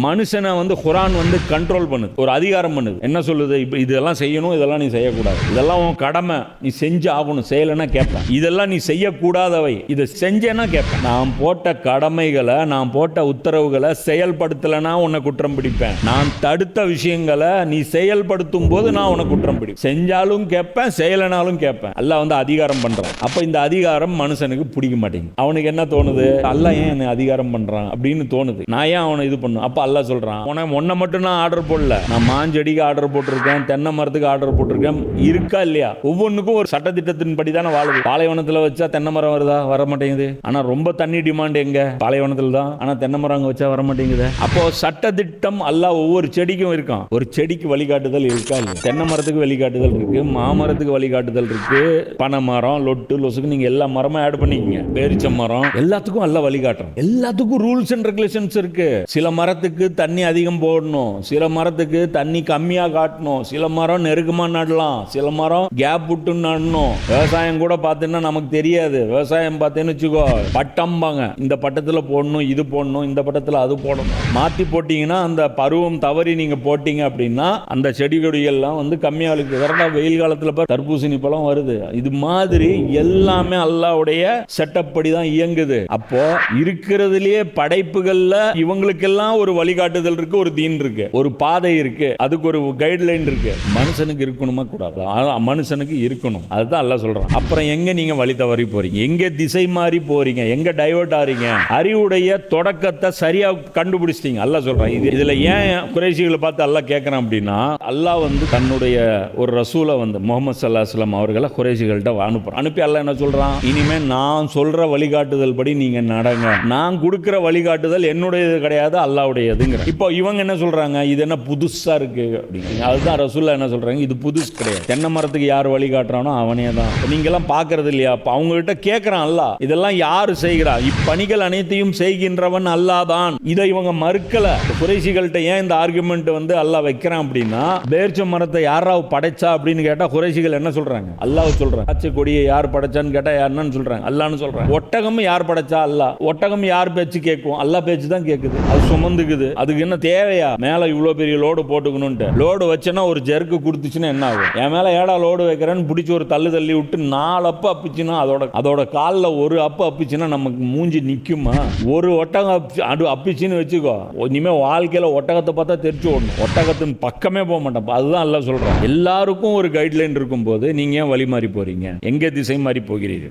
மனுஷனை வந்து குரான் வந்து கண்ட்ரோல் பண்ணுது. ஒரு அதிகாரம் பண்ணுது. என்ன சொல்லுது? இப்போ இதெல்லாம் செய்யணும் இதெல்லாம் நீ செய்யக்கூடாது. இதெல்லாம் உன் கடமை. நீ செஞ்சு ஆகணும். செய்யலைன்னா கேட்பேன். இதெல்லாம் நீ செய்யக்கூடாதவை. இதை செஞ்சேன்னா கேட்பேன். நான் போட்ட கடமைகளை நான் போட்ட உத்தரவுகளை செயல்படுத்தலைன்னா உன்னை குற்றம் பிடிப்பேன். நான் தடுத்த விஷயங்களை நீ செயல்படுத்தும் போது நான் உன்னை குற்றம் பிடிப்பேன் செஞ்சாலும் கேட்பேன் செய்யலைனாலும் கேட்பேன். அல்ல வந்து அதிகாரம் பண்ணுறான் அப்போ இந்த அதிகாரம் மனுஷனுக்கு பிடிக்க மாட்டேங்குது. அவனுக்கு என்ன தோணுது? அல்ல ஏன் என்னை அதிகாரம் பண்ணுறான் அப்படின்னு தோணுது. நான் ஏன் அவனை இது பண்ணும் அப்போ அல்ல சொல்றான். உனக்கு உன்னை மட்டும் நான் ஆர்டர் போடல. நான் மாஞ்செடிக்கு ஆர்டர் போட்டிருக்கேன் தென்னை மரத்துக்கு ஆர்டர் போட்டிருக்கேன். இருக்கா இல்லையா? ஒவ்வொன்றுக்கும் ஒரு சட்டத்திட்டத்தின் படி தானே வாழுது. பாலைவனத்துல வச்சா தென்னை மரம் வருதா? வர மாட்டேங்குது ஆனா ரொம்ப தண்ணி டிமாண்ட் எங்க? பாலைவனத்துல தான் ஆனா தென்னை மரம் அங்க வச்சா வர மாட்டேங்குது அப்போ சட்டத்திட்டம் அல்ல ஒவ்வொரு செடிக்கும் இருக்கான். ஒரு செடிக்கு வழிகாட்டுதல் இருக்கா இல்லை தென்னை மரத்துக்கு வழிகாட்டுதல் இருக்கு மாமரத்துக்கு வழிகாட்டுதல் இருக்கு. பனை மரம் லொட்டு லொசுக்கு நீங்க எல்லா மரமும் ஆட் பண்ணிக்கங்க. பேரிச்ச மரம் எல்லாத்துக்கும் அல்ல வழிகாட்டுறோம். எல்லாத்துக்கும் ரூல்ஸ் அண்ட் ரெகுலேஷன்ஸ் இருக்கு. சில மரத்துக்கு தண்ணி அதிகம் போடணும். சில மரத்துக்கு தண்ணி கம்மியா காட்டணும். சில மரம் நெருக்கமா நடலாம். சில மரம் கேப் விட்டு நடணும். விவசாயம் கூட பார்த்தீங்கன்னா நமக்கு தெரியாது. விவசாயம் பார்த்தேன்னு வச்சுக்கோ பட்டம்பாங்க. இந்த பட்டத்துல போடணும் இது போடணும் இந்த பட்டத்துல அது போடணும். மாத்தி போட்டீங்கன்னா அந்த பருவம் தவறி நீங்க போட்டீங்க அப்படின்னா அந்த செடி கொடிகள்லாம் வந்து கம்மியா இருக்கு. கரெக்டா வெயில் காலத்துல இப்போ தர்பூசணி பழம் வருது. இது மாதிரி எல்லாமே அல்லாவுடைய செட்டப் படி தான் இயங்குது. அப்போ இருக்கிறதுலயே படைப்புகள்ல இவங்களுக்கெல்லாம் ஒரு வழிகாட்டுதல் இருக்கு ஒரு தீன் இருக்கு ஒரு பாதை இருக்கு அதுக்கு ஒரு கைட்லைன் இருக்கு. மனுஷனுக்கு இருக்கணுமா? கூடாது? மனுஷனுக்கு இருக்கணும். அதுதான் எல்லாம் சொல்றான். அப்புறம் எங்க நீங்க வழி தவறி போறீங்க? எங்க திசை மாறி போறீங்க? எங்க டைவர்ட் ஆறீங்க? அறிவுடைய தொடக்கத்தை சரியா கண்டுபிடிச்சிட்டீங்க. அல்லாஹ் சொல்றான். இது இதுல ஏன் குறைசிகளை பார்த்து அல்லாஹ் கேட்கறான் அப்படின்னா அல்லாஹ் வந்து தன்னுடைய ஒரு ரசூலை வந்து முகமது சல்லாஹ்லாம் அவர்களை குறைசிகள்கிட்ட அனுப்புறான். அனுப்பி அல்லாஹ் என்ன சொல்றான்? இனிமே நான் சொல்ற வழிகாட்டுதல் படி நீங்க நடங்க. நான் கொடுக்குற வழிகாட்டுதல் என்னுடையது கிடையாது கிடையாதுங்கிற இப்போ இவங்க என்ன சொல்றாங்க? இது என்ன புதுசா இருக்கு அப்படிங்கிறீங்க அதுதான் ரசூல்லா என்ன சொல்றாங்க? இது புதுசு கிடையாது. தென்னை மரத்துக்கு யார் வழிகாட்டுறானோ அவனே தான். நீங்க எல்லாம் பாக்குறது இல்லையா? அப்ப அவங்க கிட்ட கேட்கறான் அல்லாஹ் இதெல்லாம் யாரு செய்கிறா? இப்பணிகள் அனைத்தையும் செய்கின்றவன் அல்லாஹ் தான். இதை இவங்க மறுக்கல. குறைசிகள்கிட்ட ஏன் இந்த ஆர்குமெண்ட் வந்து அல்லாஹ் வைக்கிறான் அப்படின்னா பேர்ச்ச மரத்தை யாராவது படைச்சா அப்படின்னு கேட்டா குறைசிகள் என்ன சொல்றாங்க? அல்லாஹ் சொல்றாங்க ஆச்சு கொடியை யார் படைச்சான்னு கேட்டா யாருன்னு சொல்றாங்க. அல்லான்னு சொல்றாங்க. ஒட்டகம் யார் படைச்சா? அல்லாஹ். ஒட்டகம் யார் பேச்சு கேட்கும்? அல்லா பேச்சு தான் கேட்குது அது சுமந்துக்குது. அதுக்கு என்ன தேவையா? மேல இவ்வளவு பெரிய லோடு போட்டுக்கணும்ட்டு லோடு வச்சேன்னா ஒரு ஜெருக்கு கொடுத்துச்சுன்னா என்ன ஆகும்? என் மேல ஏடா லோடு வைக்கிறேன்னு பிடிச்சி ஒரு தள்ளு தள்ளி விட்டு நாலு அப்பு அப்பிச்சுன்னா அதோட அதோட காலில் ஒரு அப்பு அப்பிச்சுன்னா நமக்கு மூஞ்சி நிற்குமா ஒரு ஒட்டகம் அடு அப்பிச்சுன்னு வச்சுக்கோ. இனிமேல் வாழ்க்கையில ஒட்டகத்தை பார்த்தா தெரிச்சு ஓடணும். ஒட்டகத்தின் பக்கமே போக மாட்டேன். அதுதான் எல்லாம் சொல்கிறோம் எல்லாருக்கும் ஒரு கைட்லைன் இருக்கும் போது நீங்கள் ஏன் வழி மாறி போறீங்க? எங்கே திசை மாறி போகிறீர்கள்?